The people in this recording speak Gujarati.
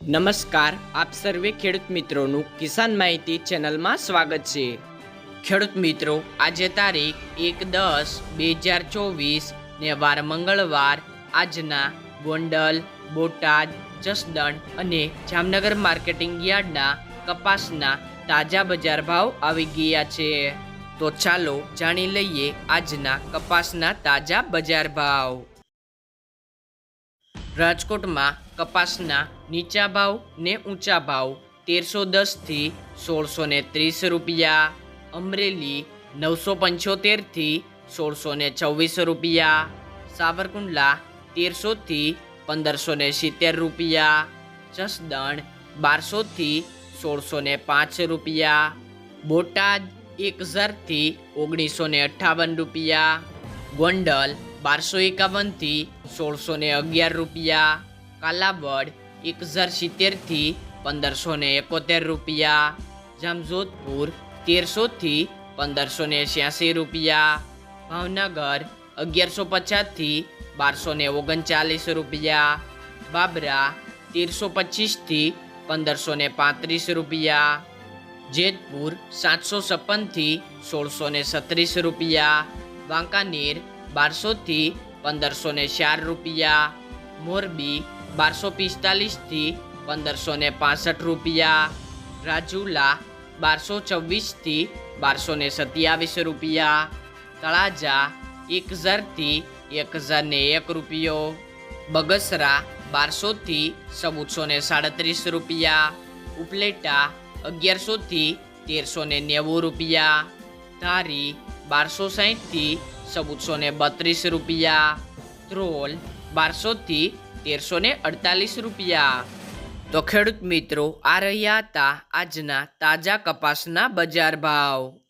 નમસ્કાર, આપ સર્વે ખેડૂત મિત્રોનું કિસાન માહિતી ચેનલમાં સ્વાગત છે. ખેડૂત મિત્રો, આજે તારીખ એક દસ બે હજાર ચોવીસ ને વાર મંગળવાર આજના ગોંડલ, બોટાદ, જસદણ અને જામનગર માર્કેટિંગ યાર્ડના કપાસના તાજા બજાર ભાવ આવી ગયા છે. તો ચાલો જાણી લઈએ આજના કપાસના તાજા બજાર ભાવ. રાજકોટમાં કપાસના નીચા ભાવ ને ઊંચા ભાવ તેરસો દસથી સોળસો ને ત્રીસ રૂપિયા, અમરેલી નવસો પંચોતેરથી સોળસો ને છવ્વીસ રૂપિયા, સાવરકુંડલા તેરસોથી પંદરસો ને સિત્તેર રૂપિયા, જસદણ બારસોથી સોળસો ને પાંચ રૂપિયા, બોટાદ એક હજારથી ઓગણીસો ને અઠ્ઠાવન રૂપિયા, ગોંડલ બારસો એકાવનથી સોળસો ને અગિયાર રૂપિયા. કાલાવડ એક હજાર સિત્તેરથી પંદરસો ને એકોતેર રૂપિયા. જામજોધપુર તેરસોથી પંદરસો ને છ્યાસી રૂપિયા. ભાવનગર અગિયારસો પચાસથી બારસો ને ઓગણચાલીસ રૂપિયા. બાબરા તેરસો પચીસથી પંદરસો ને પાંત્રીસ રૂપિયા. જેતપુર સાતસો છપ્પનથી સોળસો ને છત્રીસ રૂપિયા. વાંકાનેર બારસોથી પંદરસો ને ચાર રૂપિયા, મોરબી બારસો પિસ્તાલીસથી પંદરસો ને પાસઠ રૂપિયા, રાજુલા બારસો છવ્વીસથી બારસો ને સત્યાવીસ રૂપિયા, તળાજા એક હજારથી એક હજાર ને એક રૂપિયો, બગસરા બારસોથી ચૌદસો ને સાડત્રીસ રૂપિયા, ઉપલેટા અગિયારસોથી તેરસો ને નેવું રૂપિયા, ધારી બારસો સાહીઠથી ચૌદસો ને બત્રીસ રૂપિયા. ત્રોલ બારસોથી તેરસો ને અડતાલીસ રૂપિયા. તો ખેડૂત મિત્રો, આ રહ્યા હતા આજના તાજા કપાસના બજાર ભાવ.